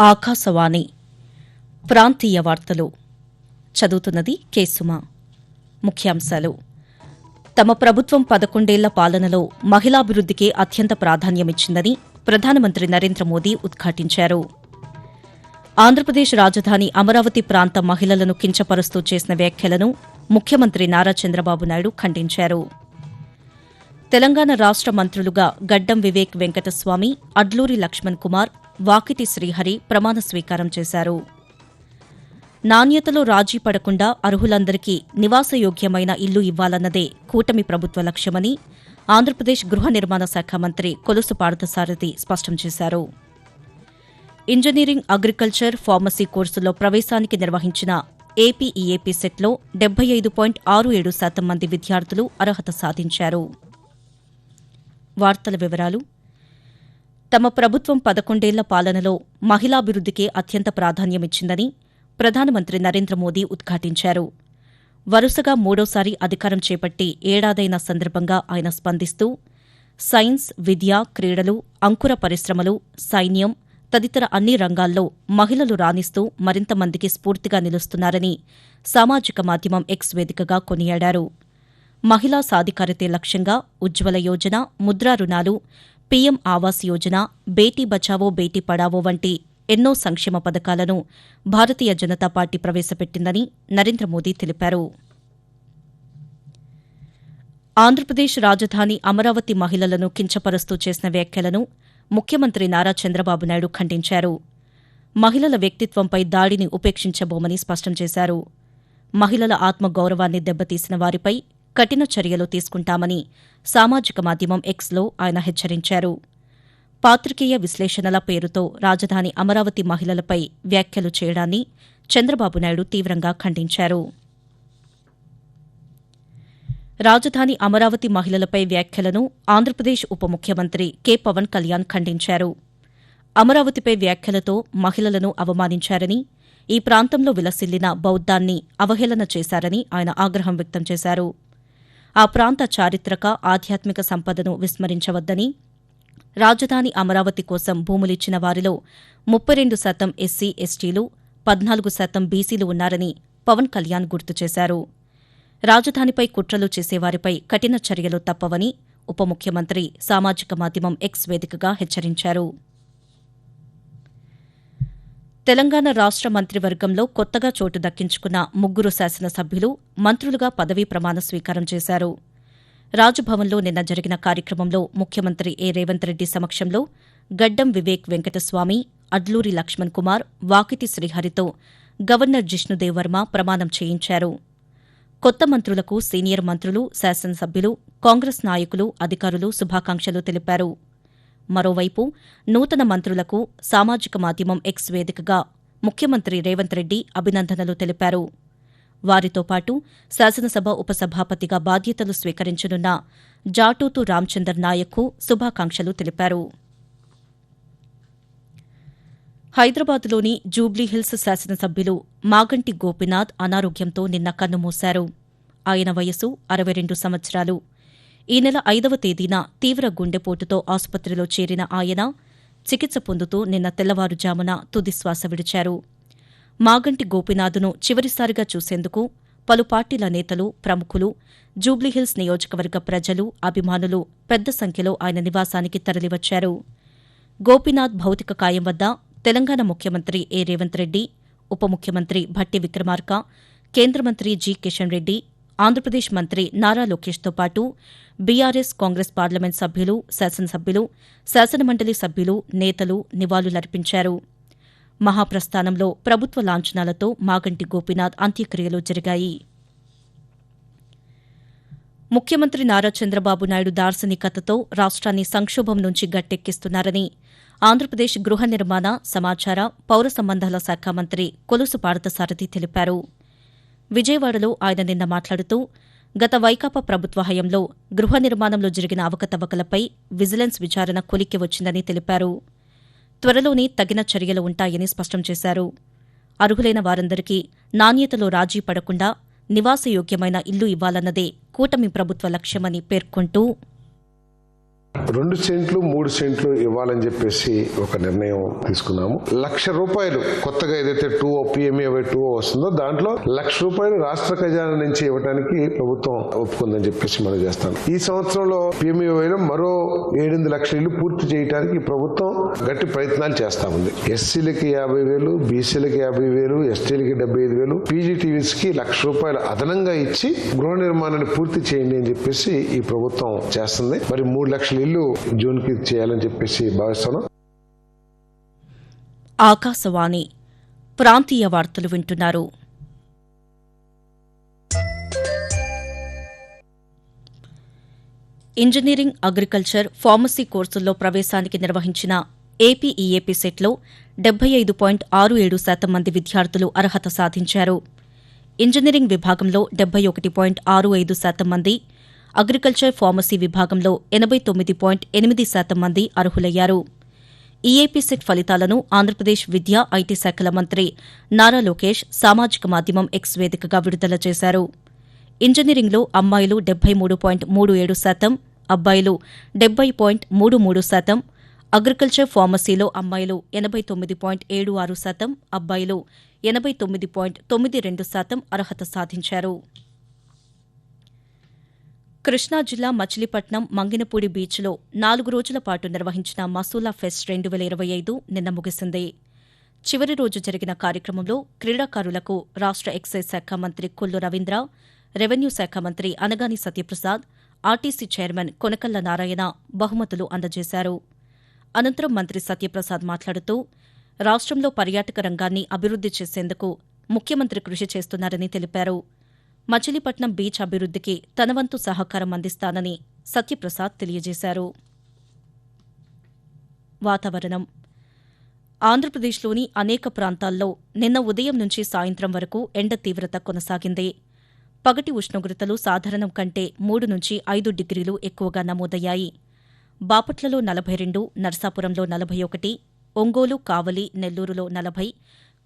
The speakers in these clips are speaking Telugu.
ఆకాశవాణి. ప్రాంతీయ వార్తలు. చదువుతున్నది కేసుమ ముఖ్యాంశాలు. తమ ప్రభుత్వం పదకొండేళ్ళ పాలనలో మహిళాభివృద్దికి అత్యంత ప్రాధాన్యమిచ్చిందని ప్రధానమంత్రి నరేంద్ర మోదీ ఉద్ఘాటించారు. ఆంధ్రప్రదేశ్ రాజధాని అమరావతి ప్రాంత మహిళలను కించపరుస్తూ చేసిన వ్యాఖ్యలను ముఖ్యమంత్రి నారా చంద్రబాబు నాయుడు ఖండించారు. తెలంగాణ రాష్ట మంత్రులుగా గడ్డం వివేక్ వెంకటస్వామి అడ్లూరి లక్ష్మణ్ కుమార్ వాకిటి శ్రీహరి ప్రమాణ స్వీకారం చేశారు. నాణ్యతలో రాజీ పడకుండా అర్హులందరికీ నివాసయోగ్యమైన ఇల్లు ఇవ్వాలన్నదే కూటమి ప్రభుత్వ లక్ష్యమని ఆంధ్రప్రదేశ్ గృహ నిర్మాణ శాఖ మంత్రి కొలుసు పార్థసారథి స్పష్టం చేశారు. ఇంజనీరింగ్ అగ్రికల్చర్ ఫార్మసీ కోర్సులో ప్రవేశానికి నిర్వహించిన ఏపీఈఏపీ సెట్లో డెబ్బై ఐదు పాయింట్ ఆరు ఏడు శాతం మంది విద్యార్థులు అర్హత సాధించారు. వార్తల వివరాలు తమ ప్రభుత్వం పదకొండేళ్ళ పాలనలో మహిళాభివృద్దికే అత్యంత ప్రాధాన్యమిచ్చిందని ప్రధానమంత్రి నరేంద్ర మోదీ ఉద్ఘాటించారు. వరుసగా మూడోసారి అధికారం చేపట్టి ఏడాదైన సందర్భంగా ఆయన స్పందిస్తూ సైన్స్ విద్య క్రీడలు అంకుర పరిశ్రమలు సైన్యం తదితర అన్ని రంగాల్లో మహిళలు రాణిస్తూ మరింత మందికి స్ఫూర్తిగా నిలుస్తున్నారని సామాజిక మాధ్యమం ఎక్స్ వేదికగా కొనియాడారు. మహిళా సాధికారితే లక్ష్యంగా ఉజ్వల యోజన ముద్రా రుణాలు పీఎం ఆవాస్ యోజన బేటీ బచావో బేటీ పడావో వంటి ఎన్నో సంక్షేమ పథకాలను భారతీయ జనతా పార్టీ ప్రవేశపెట్టిందని నరేంద్ర మోదీ తెలిపారు. ఆంధ్రప్రదేశ్ రాజధాని అమరావతి మహిళలను కించపరుస్తూ చేసిన వ్యాఖ్యలను ముఖ్యమంత్రి నారా చంద్రబాబు నాయుడు ఖండించారు. మహిళల వ్యక్తిత్వంపై దాడిని ఉపేక్షించబోమని స్పష్టం చేశారు. మహిళల ఆత్మగౌరవాన్ని దెబ్బతీసిన వారిపై కఠిన చర్యలు తీసుకుంటామని సామాజిక మాధ్యమం ఎక్స్లో ఆయన హెచ్చరించారు. పాత్రికేయ విశ్లేషణల పేరుతో రాజధాని అమరావతి మహిళలపై వ్యాఖ్యలు చేయడాన్ని చంద్రబాబు నాయుడు తీవ్రంగా ఖండించారు. రాజధాని అమరావతి మహిళలపై వ్యాఖ్యలను ఆంధ్రప్రదేశ్ ఉప ముఖ్యమంత్రి కె. పవన్ కళ్యాణ్ ఖండించారు. అమరావతిపై వ్యాఖ్యలతో మహిళలను అవమానించారని ఈ ప్రాంతంలో విలసిల్లిన బౌద్దాన్ని అవహేళన చేశారని ఆయన ఆగ్రహం వ్యక్తం చేశారు. ఆ ప్రాంత చారిత్రక ఆధ్యాత్మిక సంపదను విస్మరించవద్దని రాజధాని అమరావతి కోసం భూములిచ్చిన వారిలో ముప్పై రెండు శాతం ఎస్సీ ఎస్టీలు పద్నాలుగు శాతం బీసీలు ఉన్నారని పవన్ కళ్యాణ్ గుర్తు చేశారు. రాజధానిపై కుట్రలు చేసేవారిపై కఠిన చర్యలు తప్పవని ఉప ముఖ్యమంత్రి సామాజిక మాధ్యమం ఎక్స్ వేదికగా హెచ్చరించారు. తెలంగాణ రాష్ట మంత్రివర్గంలో కొత్తగా చోటు దక్కించుకున్న ముగ్గురు శాసనసభ్యులు మంత్రులుగా పదవీ ప్రమాణ స్వీకారం చేశారు. రాజ్భవన్లో నిన్న జరిగిన కార్యక్రమంలో ముఖ్యమంత్రి ఏ. రేవంత్ రెడ్డి సమక్షంలో గడ్డం వివేక్ వెంకటస్వామి అడ్లూరి లక్ష్మణ్ కుమార్ వాకితి శ్రీహరితో గవర్నర్ జిష్ణుదేవ్ వర్మ ప్రమాణం చేయించారు. కొత్త మంత్రులకు సీనియర్ మంత్రులు శాసనసభ్యులు కాంగ్రెస్ నాయకులు అధికారులు శుభాకాంక్షలు తెలిపారు. మరోవైపు నూతన మంత్రులకు సామాజిక మాధ్యమం ఎక్స్ వేదికగా ముఖ్యమంత్రి రేవంత్ రెడ్డి అభినందనలు తెలిపారు. వారితో పాటు శాసనసభ ఉపసభాపతిగా బాధ్యతలు స్వీకరించనున్న జాటూతు రామచందర్ నాయక్కు శుభాకాంక్షలు తెలిపారు. హైదరాబాద్లోని జూబ్లీహిల్స్ శాసనసభ్యులు మాగంటి గోపినాథ్ అనారోగ్యంతో నిన్న కన్నుమూశారు ఆయన వయసు అరవై రెండు సంవత్సరాలు. ఈ నెల ఐదవ తేదీన తీవ్ర గుండెపోటుతో ఆసుపత్రిలో చేరిన ఆయన చికిత్స పొందుతూ నిన్న తెల్లవారుజామున తుదిశ్వాస విడిచారు. మాగంటి గోపినాథ్ను చివరిసారిగా చూసేందుకు పలు పార్టీల నేతలు ప్రముఖులు జూబ్లీహిల్స్ నియోజకవర్గ ప్రజలు అభిమానులు పెద్ద సంఖ్యలో ఆయన నివాసానికి తరలివచ్చారు. గోపినాథ్ భౌతిక కాయం వద్ద తెలంగాణ ముఖ్యమంత్రి ఏ రేవంత్ రెడ్డి ఉప ముఖ్యమంత్రి భట్టి విక్రమార్క కేంద్ర మంత్రి జి కిషన్ రెడ్డి ఆంధ్రప్రదేశ్ మంత్రి నారా లోకేష్తో పాటు బీఆర్ఎస్ కాంగ్రెస్ పార్లమెంట్ సభ్యులు శాసనసభ్యులు శాసనమండలి సభ్యులు నేతలు నివాళులర్పించారు. మహాప్రస్థానంలో ప్రభుత్వ లాంఛనాలతో మాగంటి గోపీనాథ్ అంత్యక్రియలు జరిగాయి. ముఖ్యమంత్రి నారా చంద్రబాబు నాయుడు దార్శనికతతో రాష్ట్రాన్ని సంక్షోభం నుంచి గట్టెక్కిస్తున్నారని ఆంధ్రప్రదేశ్ గృహ నిర్మాణ సమాచార పౌర సంబంధాల శాఖ మంత్రి కొలుసు పార్థసారథి తెలిపారు. విజయవాడలో ఆయన నిన్న మాట్లాడుతూ గత వైకాపా ప్రభుత్వ హయంలో గృహ నిర్మాణంలో జరిగిన అవకతవకలపై విజిలెన్స్ విచారణ కొలిక్కి వచ్చిందని తెలిపారు. త్వరలోనే తగిన చర్యలు ఉంటాయని స్పష్టం చేశారు. అర్హులైన వారందరికీ నాణ్యతలో రాజీ పడకుండా నివాసయోగ్యమైన ఇల్లు ఇవ్వాలన్నదే కూటమి ప్రభుత్వ లక్ష్యమని పేర్కొంటూ రెండు సెంట్లు మూడు సెంట్లు ఇవ్వాలని చెప్పేసి ఒక నిర్ణయం తీసుకున్నాము. లక్ష రూపాయలు కొత్తగా ఏదైతే టూ పిఎంఏ టూ వస్తుందో దాంట్లో లక్ష రూపాయలు రాష్ట్ర ఖజానా నుంచి ఇవ్వడానికి ప్రభుత్వం ఒప్పుకుందని చెప్పేసి మనం చేస్తాం. ఈ సంవత్సరంలో పిఎంఏలో మరో ఏడెనిమిది లక్షల ఇల్లు పూర్తి చేయడానికి ప్రభుత్వం గట్టి ప్రయత్నాలు చేస్తా ఉంది ఎస్సీలకి యాభై వేలు బీసీలకి యాభై వేలు ఎస్టీలకి డెబ్బై ఐదు వేలు పీజీటీవీస్కి లక్ష రూపాయలు అదనంగా ఇచ్చి గృహ నిర్మాణాన్ని పూర్తి చేయండి అని చెప్పేసి ఈ ప్రభుత్వం చేస్తుంది. మరి మూడు లక్షలు ఇల్లు జూన్కి చేయాలని చెప్పేసి భావిస్తున్నాం. ఆకాశవాణి ప్రాంతీయ వార్తలు వింటున్నారు. ఇంజనీరింగ్ అగ్రికల్చర్ ఫార్మసీ కోర్సుల్లో ప్రవేశానికి నిర్వహించిన ఏపీఈఏపీ సెట్లో డెబ్బై ఐదు పాయింట్ ఆరు ఏడు శాతం మంది విద్యార్థులు అర్హత సాధించారు. ఇంజనీరింగ్ విభాగంలో డెబ్బై ఒకటి పాయింట్ ఆరు ఐదు శాతం మంది అగ్రికల్చర్ ఫార్మసీ విభాగంలో ఎనబై తొమ్మిది పాయింట్ ఎనిమిది శాతం మంది అర్హులయ్యారు. ఈఏపీ సెట్ ఫలితాలను ఆంధ్రప్రదేశ్ విద్యా ఐటీ శాఖల మంత్రి నారా లోకేష్ సామాజిక మాధ్యమం ఎక్స్ వేదికగా విడుదల చేశారు. ఇంజనీరింగ్లో అమ్మాయిలు డెబ్బై మూడు పాయింట్ మూడు ఏడు శాతం అబ్బాయిలు డెబ్బై పాయింట్ మూడు మూడు శాతం అగ్రికల్చర్ ఫార్మసీలో అమ్మాయిలు ఎనబై తొమ్మిది పాయింట్ ఏడు ఆరు శాతం అబ్బాయిలు ఎనబై తొమ్మిది పాయింట్ తొమ్మిది రెండు శాతం అర్హత సాధించారు. కృష్ణా జిల్లా మచిలీపట్నం మంగినపూడి బీచ్లో నాలుగు రోజుల పాటు నిర్వహించిన మసూలా ఫెస్ట్ రెండు వేల ఇరవై ఐదు నిన్న ముగిసింది. చివరి రోజు జరిగిన కార్యక్రమంలో క్రీడాకారులకు రాష్ట ఎక్సైజ్ శాఖ మంత్రి కొల్లు రవీంద్ర రెవెన్యూ శాఖ మంత్రి అనగాని సత్యప్రసాద్ ఆర్టీసీ చైర్మన్ కొనకల్ల నారాయణ బహుమతులు అందజేశారు. అనంతరం మంత్రి సత్యప్రసాద్ మాట్లాడుతూ రాష్ట్రంలో పర్యాటక రంగాన్ని అభివృద్ది చేసేందుకు ముఖ్యమంత్రి కృషి చేస్తున్నారని తెలిపారు. మచిలీపట్నం బీచ్ అభివృద్దికి తనవంతు సహకారం అందిస్తానని సత్యప్రసాద్ తెలియజేశారు. వాతావరణం. ఆంధ్రప్రదేశ్లోని అనేక ప్రాంతాల్లో నిన్న ఉదయం నుంచి సాయంత్రం వరకు ఎండ తీవ్రత కొనసాగింది. పగటి ఉష్ణోగ్రతలు సాధారణం కంటే మూడు నుంచి ఐదు డిగ్రీలు ఎక్కువగా నమోదయ్యాయి. బాపట్లలో నలభై రెండు నర్సాపురంలో నలభై ఒకటి ఒంగోలు కావలి నెల్లూరులో నలభై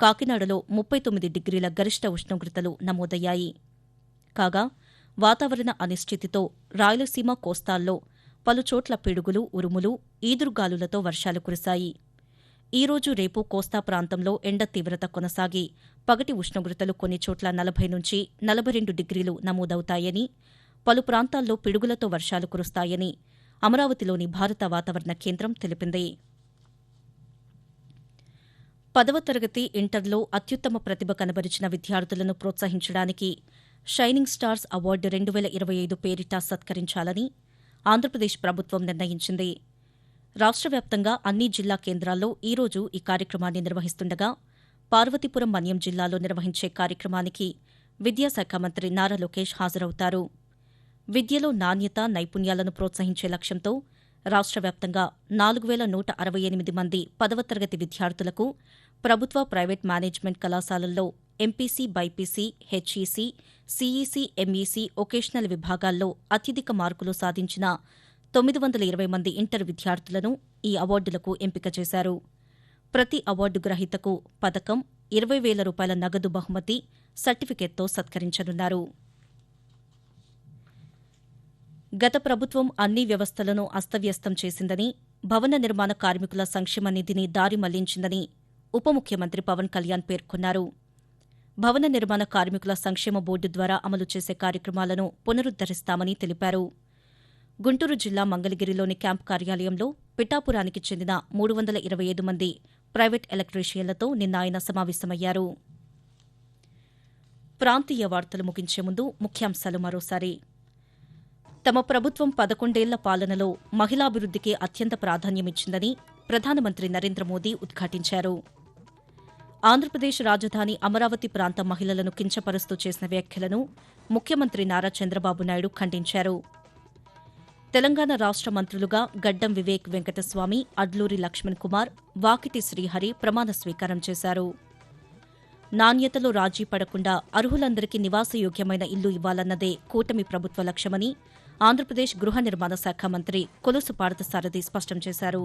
కాకినాడలో ముప్పై తొమ్మిది డిగ్రీల గరిష్ట ఉష్ణోగ్రతలు నమోదయ్యాయి. కాగా వాతావరణ అనిశ్చితితో రాయలసీమ కోస్తాల్లో పలుచోట్ల పిడుగులు ఉరుములు ఈదురుగాలులతో వర్షాలు కురిశాయి. ఈ రోజు రేపు కోస్తా ప్రాంతంలో ఎండ తీవ్రత కొనసాగి పగటి ఉష్ణోగ్రతలు కొన్ని చోట్ల నలభై నుంచి నలభై రెండు డిగ్రీలు నమోదవుతాయని పలు ప్రాంతాల్లో పిడుగులతో వర్షాలు కురుస్తాయని అమరావతిలోని భారత వాతావరణ కేంద్రం తెలిపింది. పదవ తరగతి ఇంటర్లో అత్యుత్తమ ప్రతిభ కనబరిచిన విద్యార్థులను ప్రోత్సహించడానికి షైనింగ్ స్టార్స్ అవార్డు రెండు వేల ఇరవై ఐదు పేరిట సత్కరించాలని ఆంధ్రప్రదేశ్ ప్రభుత్వం నిర్ణయించింది. రాష్ట్ర వ్యాప్తంగా అన్ని జిల్లా కేంద్రాల్లో ఈ రోజు ఈ కార్యక్రమాన్ని నిర్వహిస్తుండగా పార్వతీపురం మన్యం జిల్లాలో నిర్వహించే కార్యక్రమానికి విద్యాశాఖ మంత్రి నారా లోకేష్ హాజరవుతారు. విద్యలో నాణ్యత నైపుణ్యాలను ప్రోత్సహించే లక్ష్యంతో రాష్ట్ర వ్యాప్తంగా నాలుగు వేల నూట అరవై ఎనిమిది మంది పదవ తరగతి విద్యార్థులకు ప్రభుత్వ ప్రైవేట్ మేనేజ్మెంట్ కళాశాలల్లో MPC BiPC HEC CEC MEC vocational విభాగాల్లో అత్యధిక మార్కులు సాధించిన తొమ్మిది వందల ఇరవై మంది ఇంటర్ విద్యార్థులను ఈ అవార్డులకు ఎంపిక చేశారు. ప్రతి అవార్డు గ్రహీతకు పథకం ఇరవై వేల రూపాయల నగదు బహుమతి సర్టిఫికెట్తో సత్కరించనున్నారు. గత ప్రభుత్వం అన్ని వ్యవస్థలను అస్తవ్యస్తం చేసిందని భవన నిర్మాణ కార్మికుల సంక్షేమ నిధిని దారి మళ్ళించిందని ఉప ముఖ్యమంత్రి పవన్ కళ్యాణ్ పేర్కొన్నారు. భవన నిర్మాణ కార్మికుల సంక్షేమ బోర్డు ద్వారా అమలు చేసే కార్యక్రమాలను పునరుద్దరిస్తామని తెలిపారు. గుంటూరు జిల్లా మంగళగిరిలోని క్యాంప్ కార్యాలయంలో పిఠాపురానికి చెందిన మూడు వందల ఇరవై ఐదు మంది ప్రైవేట్ ఎలక్ట్రీషియన్లతో నిన్న ఆయన సమావేశమయ్యారు. ప్రాంతీయ వార్తలు ముగించే ముందు ముఖ్యాంశాలు మరోసారి. తమ ప్రభుత్వం పదకొండేళ్ళ పాలనలో మహిళాభివృద్దికి అత్యంత ప్రాధాన్యమిచ్చిందని ప్రధానమంత్రి నరేంద్ర మోదీ ఉద్ఘాటించారు. ఆంధ్రప్రదేశ్ రాజధాని అమరావతి ప్రాంత మహిళలను కించపరుస్తూ చేసిన వ్యాఖ్యలను ముఖ్యమంత్రి నారా చంద్రబాబు నాయుడు ఖండించారు. తెలంగాణ రాష్ట మంత్రులుగా గడ్డం వివేక్ వెంకటస్వామి అడ్లూరి లక్ష్మణ్ కుమార్ వాకిటి శ్రీహరి ప్రమాణ స్వీకారం చేశారు. నాణ్యతలో రాజీ పడకుండా అర్హులందరికీ నివాసయోగ్యమైన ఇల్లు ఇవ్వాలన్నదే కూటమి ప్రభుత్వ లక్ష్యమని ఆంధ్రప్రదేశ్ గృహ నిర్మాణ శాఖ మంత్రి కొలుసు పార్థసారథి స్పష్టం చేశారు.